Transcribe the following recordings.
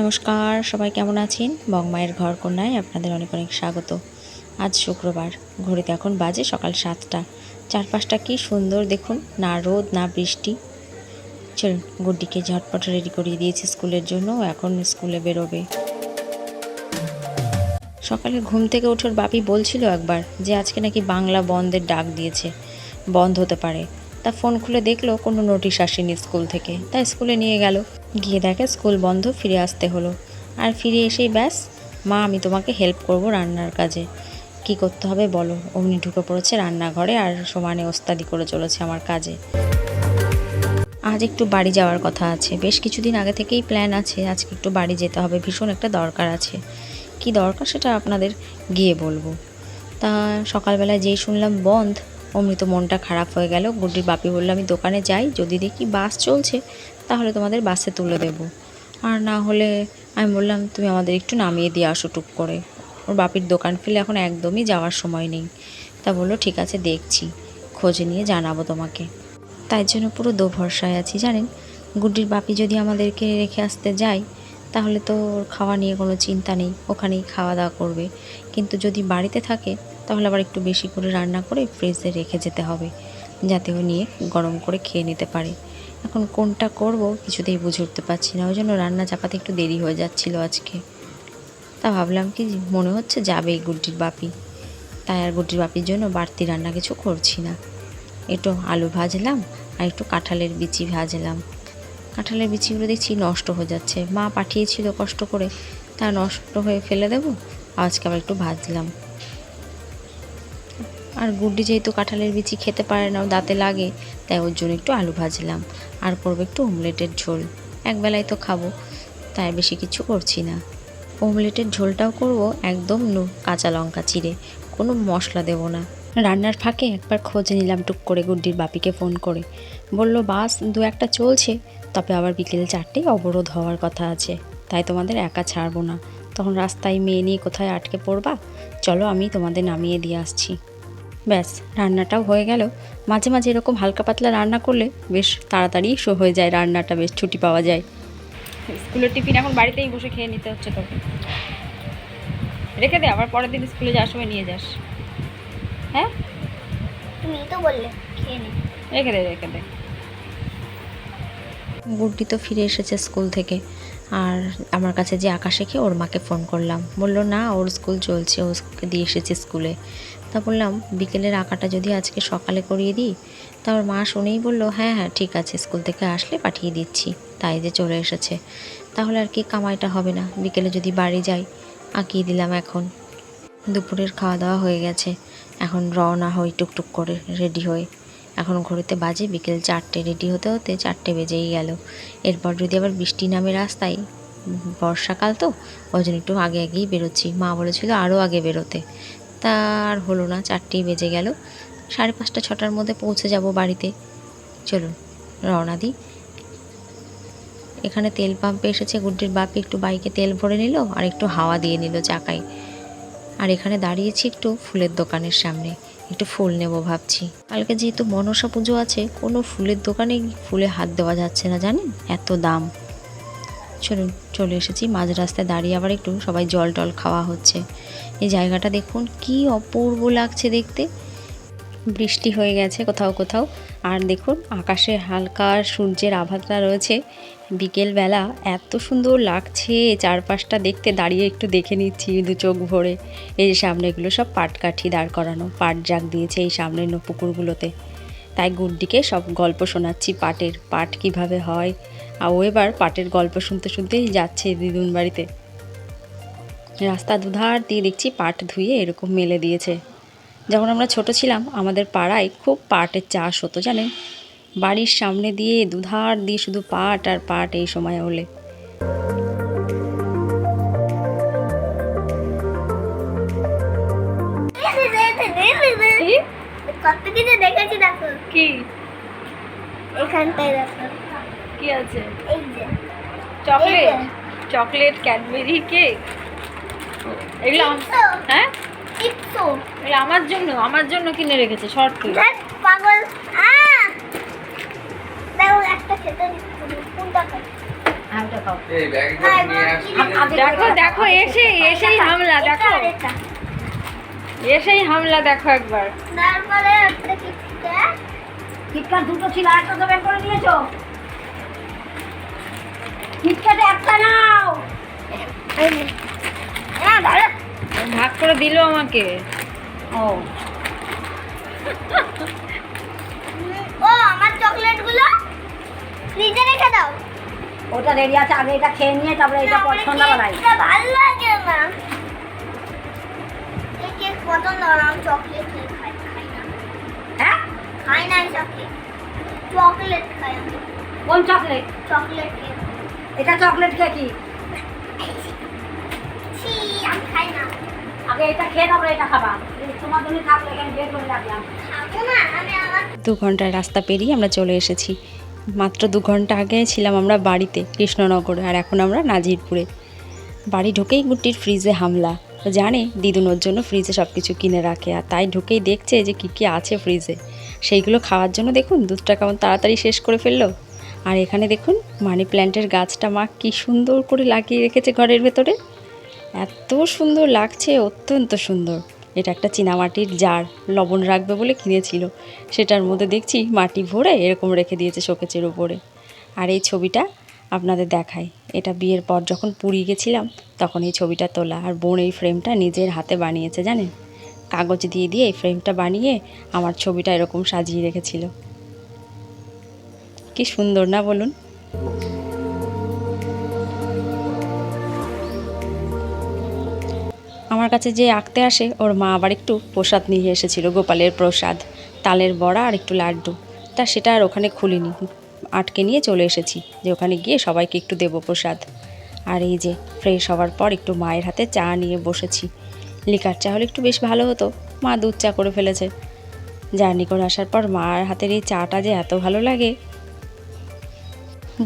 নমস্কার, সবাই কেমন আছেন? বংমায়ের ঘর কন্যায় আপনাদের অনেক অনেক স্বাগত। আজ শুক্রবার, ঘড়িতে এখন বাজে সকাল সাতটা। চারপাশটা কি সুন্দর দেখুন, না রোদ, না বৃষ্টি। চলুন, গুড্ডিকে ঝটপট রেডি করিয়ে দিয়েছি স্কুলের জন্য এখন স্কুলে বেরোবে। সকালে ঘুম থেকে ওঠার বাপি বলছিল একবার যে আজকে নাকি বাংলা বন্ধের ডাক দিয়েছে। বন্ধ হতে পারে। তা ফোন খুলে দেখল কোনো নোটিশ আসেনি স্কুল থেকে। তাই স্কুলে নিয়ে গেল। গিয়ে দেখে স্কুল বন্ধ, ফিরে আসতে হলো। আর ফিরে এসেই ব্যাস, মা, আমি তোমাকে হেল্প করব রান্নার কাজে। কি করতে হবে বলো? অমনি ঢুকে পড়েছে রান্নাঘরে আর সমানে ওস্তাদি করে চলেছে আমার কাজে। আজ একটু বাড়ি যাওয়ার কথা আছে। বেশ কিছুদিন আগে থেকেই প্ল্যান আছে। আজকে একটু বাড়ি যেতে হবে। ভীষণ একটা দরকার আছে। কি দরকার সেটা আপনাদের গিয়ে বলব। তা সকালবেলায় যেই শুনলাম বন্ধ অমনি তো মনটা খারাপ হয়ে গেল। গুড্ডির বাপি বলল, আমি দোকানে যাই, যদি দেখি বাস চলছে, তাহলে তোমাদের বাসে তুলে দেব। আর না হলে আমি বললাম, তুমি আমাদের একটু নামিয়ে দিয়ে আসো টুক করে। ওর বাপির দোকান ফেলে এখন একদমই যাওয়ার সময় নেই। তা বলল, ঠিক আছে, দেখছি। খোঁজে নিয়ে জানাব তোমাকে। তাই জন্য পুরো দো ভরসায় আছি, জানেন? গুড্ডির বাপি যদি আমাদেরকে রেখে আসতে যায়, তাহলে তো ওর খাওয়া নিয়ে কোনো চিন্তা নেই। ওখানেই খাওয়া দাওয়া করবে। কিন্তু যদি বাড়িতে থাকে তাহলে আবার একটু বেশি করে রান্না করে ফ্রিজে রেখে যেতে হবে, যাতে ও নিয়ে গরম করে খেয়ে নিতে পারে। এখন কোনটা করব কিছুতেই বুঝে উঠতে পারছি না, ওই জন্য রান্না চাপাতে একটু দেরি হয়ে যাচ্ছিল আজকে। তা ভাবলাম কি মনে হচ্ছে যাবে এই গুড্ডির বাপি। তাই আর গুড্ডির বাপির জন্য বাড়তি রান্না কিছু করছি না। একটু আলু ভাজলাম আর একটু কাঁঠালের বিচি ভাজলাম। কাঁঠালের বিচিগুলো দেখছি নষ্ট হয়ে যাচ্ছে। মা পাঠিয়েছিল কষ্ট করে, তা নষ্ট হয়ে ফেলে দেবো? আজকে আবার একটু ভাজলাম। আর গুড্ডি যেহেতু কাঁঠালের বিচি খেতে পারে না দাঁতে লাগে, তাই ওর জন্য একটু আলু ভাজলাম। আর করব একটু অমলেটের ঝোল। একবেলায় তো খাব, তাই বেশি কিছু করছি না। অমলেটের ঝোলটাও করব একদম কাঁচা লঙ্কা চিড়ে, কোনো মশলা দেবো না। রান্নার ফাঁকে একবার খোঁজ নিলাম টুক করে গুড্ডির বাপিকে ফোন করে। বলল, বাস, দু একটা চলছে, তবে আবার বিকেল চারটেই অবরোধ হওয়ার কথা আছে। তাই তোমাদের একা ছাড়বো না। তখন রাস্তায় মেয়ে নিয়ে কোথায় আটকে পড়বা? চলো, আমি তোমাদের নামিয়ে দিয়ে আসছি। ব্যাস রান্নাটাও হয়ে গেল। মাঝে মাঝে এরকম হালকা পাতলা রান্না করলে বেশ তাড়াতাড়ি শো হয়ে যায় রান্নাটা বেশ ছুটি পাওয়া যায়। স্কুলের টিফিন এখন বাড়িতেই বসে খেয়ে নিতে হচ্ছে তোকে। রেখে দে আবার পরের দিন স্কুলে যাওয়ার সময় নিয়ে যাস। হ্যাঁ? তুমি তো বললে খেয়ে নে। রেখে দে রেখে দে। গুড্ডি তো ফিরে এসেছে স্কুল থেকে। আর আমার কাছে যে আকাশ রেখে ওর মাকে ফোন করলাম। বলল না ওর স্কুল চলছে ওকে দিয়ে এসেছে স্কুলে। তা বললাম, বিকেলের আঁকাটা যদি আজকে সকালে করিয়ে দিই? তা ওর মা শুনেই বলল হ্যাঁ হ্যাঁ ঠিক আছে, স্কুল থেকে আসলে পাঠিয়ে দিচ্ছি, তাই যে চলে এসেছে। তাহলে আর কি কামাইটা হবে না, বিকেলে যদি বাড়ি যাই, আঁকিয়ে দিলাম এখন। দুপুরের খাওয়া দাওয়া হয়ে গেছে, এখন রওনা হই টুকটুক করে, রেডি হয়ে। এখন ঘড়িতে বাজে বিকেল চারটে, রেডি হতে হতে চারটে বেজেই গেল। এরপর যদি আবার বৃষ্টি নামে রাস্তায়, বর্ষাকাল তো, ওই জন্য একটু আগে আগেই বেরোচ্ছি। মা বলেছিল আরও আগে বেরোতে। তা আর হলো না চারটেই বেজে গেল। সাড়ে পাঁচটা, ছটার মধ্যে পৌঁছে যাব বাড়িতে। চলুন, রওনা দিই। এখানে তেল পাম্পে এসেছে, গুড্ডির বাপি একটু বাইকে তেল ভরে নিল, আর একটু হাওয়া দিয়ে নিল চাকায়। আর এখানে দাঁড়িয়েছি একটু ফুলের দোকানের সামনে। একটু ফুল নেব ভাবছি। কালকে যেহেতু মনসা পুজো আছে, কোনো ফুলের দোকানে ফুলে হাত দেওয়া যাচ্ছে না, জানেন? এত দাম। চলুন চলে এসেছি। মাঝ রাস্তায় দাঁড়িয়ে আবার একটু সবাই জল টল খাওয়া হচ্ছে। এই জায়গাটা দেখুন, কি অপূর্ব লাগছে দেখতে। বৃষ্টি হয়ে গেছে কোথাও কোথাও। আর দেখুন, আকাশে হালকা সূর্যের আভাটা রয়েছে। বিকেলবেলা এত সুন্দর লাগছে চারপাশটা দেখতে। দাঁড়িয়ে একটু দেখে নিচ্ছি দু চোখ ভরে। এই যে সামনে এগুলো সব পাটকাঠি দাঁড় করানো, পাট জাগ দিয়েছে এই সামনের পুকুরগুলোতে। তাই গুড্ডিকে সব গল্প শোনাচ্ছি পাটের, পাট কীভাবে হয় আর ও এবার পাটের গল্প শুনতে শুনতেই যাচ্ছে দিদুন বাড়িতে। রাস্তা দুধার দিয়ে দেখছি পাট ধুয়ে এরকম মেলে দিয়েছে। যখন আমরা ছোট ছিলাম আমাদের পাড়ায় খুব পাটের চাষ হতো জানেন? বাড়ির সামনে দিয়ে দুধার দিয়ে শুধু পাট আর পাট এই সময় হলে। কত কিছু দেখেছি দেখো। কি? এখানটায় দেখো। কি আছে? এই যে। চকলেট? Chocolate Cadbury cake? এগুলো হ্যাঁ? এগুলো আমার জন্য আমার জন্য কিনে রেখেছে শর্ট ধ্যাৎ, পাগল। দেখো হ্যাঁ দেখো দেখো এসে এসেই হামলা দেখো। এসেই হামলা দেখো একবার। তারপরে একটা দুটো ছিল একটা তো বের করে নিয়েছো। কিটকাটে একটা নাও। হ্যাঁ ভাগ করে দিল আমাকে। ও। ও আমার চকলেটগুলো ফ্রিজে রেখে দাও। ওটা রেডি আছে আগে এটা খেয়ে নিয়ে তারপরে এটা সন্ধ্যাবেলায় এটা ভালো লাগে না এই কেক পছন্দ হয় আমি চকলেট খাই খাই না। হ্যাঁ? খাই না চকলেট। চকলেট খাই কোন চকলেট? চকলেট কেক এটা চকলেট কে কি? ছি আমি খাই না। আগে এটা খেয়ে তারপরে এটা খাবা। এই তোমার জন্য থাকলে এখানে বের করে রাখলাম খাব না আমি আমার দু ঘণ্টার রাস্তা পেরিয়ে আমরা চলে এসেছি। মাত্র দু ঘণ্টা আগে ছিলাম আমরা বাড়িতে কৃষ্ণনগরে আর এখন আমরা নাজিরপুরে। বাড়ি ঢুকেই গুটির ফ্রিজে হামলা। জানে দিদুন ওর জন্য ফ্রিজে সব কিছু কিনে রাখে আর তাই ঢুকেই দেখছে যে কী কী আছে ফ্রিজে সেইগুলো খাওয়ার জন্য দেখুন দুধটা কেমন তাড়াতাড়ি শেষ করে ফেলল। আর এখানে দেখুন, মানি প্ল্যান্টের গাছটা মা কী সুন্দর করে লাগিয়ে রেখেছে ঘরের ভেতরে। এত সুন্দর লাগছে, অত্যন্ত সুন্দর। এটা একটা চীনামাটির জার, লবণ রাখবে বলে কিনেছিল। সেটার মধ্যে দেখছি মাটি ভরে এরকম রেখে দিয়েছে শোকেচের উপরে। আর এই ছবিটা আপনাদের দেখাই। এটা বিয়ের পর যখন পুরী গেছিলাম, তখন এই ছবিটা তোলা। আর বোন এই ফ্রেমটা নিজের হাতে বানিয়েছে, জানেন? কাগজ দিয়ে দিয়ে এই ফ্রেমটা বানিয়ে আমার ছবিটা এরকম সাজিয়ে রেখেছিল। কি সুন্দর না বলুন? আমার কাছে যে আঁকতে আসে, ওর মা আবার একটু প্রসাদ নিয়ে এসেছিল, গোপালের প্রসাদ, তালের বড়া আর একটু লাড্ডু। তা সেটা আর ওখানে খুলিনি, আটকে নিয়ে চলে এসেছি, যে ওখানে গিয়ে সবাইকে একটু দেবো প্রসাদ। আর এই যে ফ্রেশ হওয়ার পর একটু মায়ের হাতে চা নিয়ে বসেছি। লিকার চা হলে একটু বেশ ভালো হতো, মা দুধ চা করে ফেলেছে। জার্নি করে আসার পর মার হাতের এই চাটা যে এত ভালো লাগে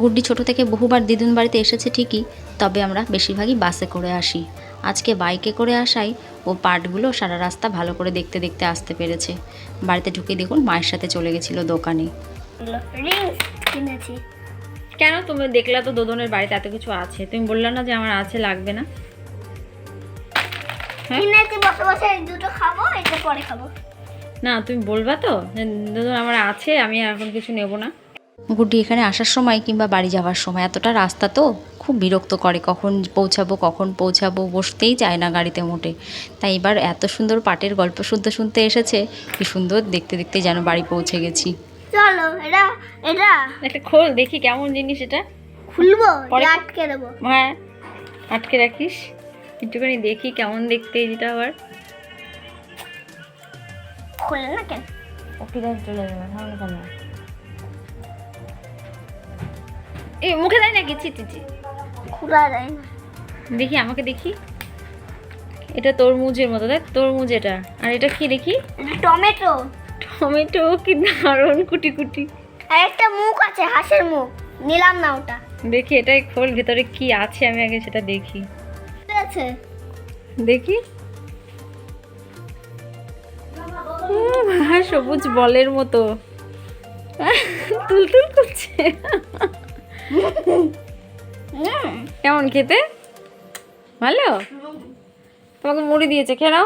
গুড্ডি ছোট থেকে বহুবার দিদুন বাড়িতে এসেছে ঠিকই তবে আমরা বেশিরভাগই বাসে করে আসি। আজকে বাইকে করে আসাই ও পার্টগুলো সারা রাস্তা ভালো করে দেখতে দেখতে আসতে পেরেছে। বাড়িতে ঢুকে দেখুন মায়ের সাথে চলে গেছিল দোকানে। কিনেছি। কেন তুমি দেখলা তো দোদনের বাড়িতে এত কিছু আছে? তুমি বললে না যে আমার আছে লাগবে না? হ্যাঁ? কিনেছি বসে বসে দুটো খাব এটা পরে খাব। না তুমি বলবা তো দোদন আমার আছে আমি এখন কিছু নেব না। গুড্ডি এখানে আসার সময় কিংবা বাড়ি যাওয়ার সময় এতটা রাস্তা তো খুব বিরক্ত করে কখন পৌঁছাবো কখন পৌঁছাবো বসতেই চায় না গাড়িতে মোটে। তাই এবার এত সুন্দর পাটের গল্প শুনতে শুনতে এসেছে কি সুন্দর দেখতে দেখতে যেন বাড়ি পৌঁছে গেছি। চলো এটা এটা একটা খোল দেখি কেমন জিনিস এটা। খুলবো পরে- আটকে দেবো। হ্যাঁ আটকে রাখিস। একটুখানি দেখি কেমন দেখতে যেটা আবার। খুলে না কেন? অকিরাজ চলে যাবে তাহলে কেন? এই মুখে দেয় নাকি? ছি ছি খোলা যায় না। দেখি আমাকে দেখি। এটা তরমুজের মতো দেখ তরমুজ এটা। আর এটা কি দেখি? টমেটো। টমেটো কি দারুণ কুটি কুটি। আর একটা মুখ আছে হাঁসের মুখ। নিলাম না ওটা। দেখি এটাই খোল ভেতরে কি আছে আমি আগে সেটা দেখি। আছে? দেখি। হ্যাঁ সবুজ বলের মতো। তুলতুল করছে। কেমন খেতে? ভালো? তোমাকে মুড়ি দিয়েছে, খেয়ে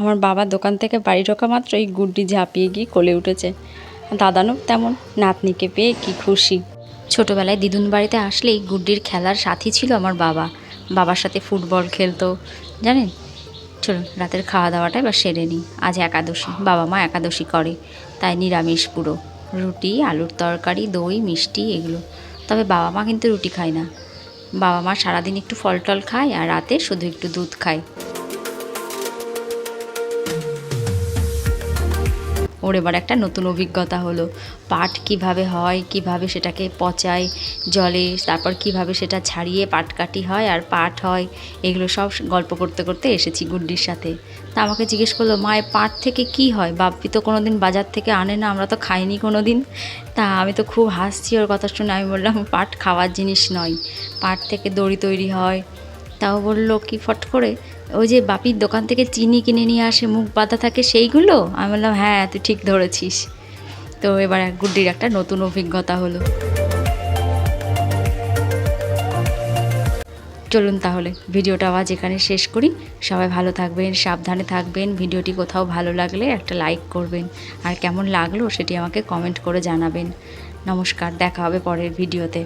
আমার বাবা দোকান থেকে বাড়ি ঢোকা মাত্র এই গুড্ডি ঝাঁপিয়ে গিয়ে কোলে উঠেছে। দাদানও তেমন নাতনিকে পেয়ে কি খুশি। ছোটোবেলায় দিদুন বাড়িতে আসলেই গুড্ডির খেলার সাথী ছিল আমার বাবা। বাবার সাথে ফুটবল খেলতো, জানেন? চলুন, রাতের খাওয়া দাওয়াটা এবার সেরে নিই। আজ একাদশী, বাবা মা একাদশী করে, তাই নিরামিষ পুরো। রুটি, আলুর তরকারি, দই, মিষ্টি এগুলো। তবে বাবা মা কিন্তু রুটি খায় না। বাবা মা সারাদিন একটু ফল টল খায় আর রাতে শুধু একটু দুধ খায়। ওর এবার একটা নতুন অভিজ্ঞতা হলো। পাট কীভাবে হয়, কীভাবে সেটাকে পচায় জলে, তারপর কীভাবে সেটা ছাড়িয়ে পাট পাটকাটি হয় আর পাট হয়, এগুলো সব গল্প করতে করতে এসেছি গুড্ডির সাথে। তা আমাকে জিজ্ঞেস করল মায়ের পাট থেকে কি হয়? বাপ্পি তো কোনো দিন বাজার থেকে আনে না, আমরা তো খাইনি কোনো দিন তা আমি তো খুব হাসছি ওর কথা শুনে। আমি বললাম, পাট খাওয়ার জিনিস নয়, পাট থেকে দড়ি তৈরি হয়। তাও বলল, কি ফট করে? ওই যে বাপির দোকান থেকে চিনি কিনে নিয়ে আসে, মুখ বাঁধা থাকে সেইগুলো? আমি বললাম হ্যাঁ তুই ঠিক ধরেছিস। তো এবার গুড্ডির একটা নতুন অভিজ্ঞতা হলো। চলুন তাহলে, ভিডিওটা আবার এখানে শেষ করি। সবাই ভালো থাকবেন, সাবধানে থাকবেন, ভিডিওটি কোথাও ভালো লাগলে একটা লাইক করবেন। আর কেমন লাগল সেটি আমাকে কমেন্ট করে জানাবেন। নমস্কার, দেখা হবে পরের ভিডিওতে।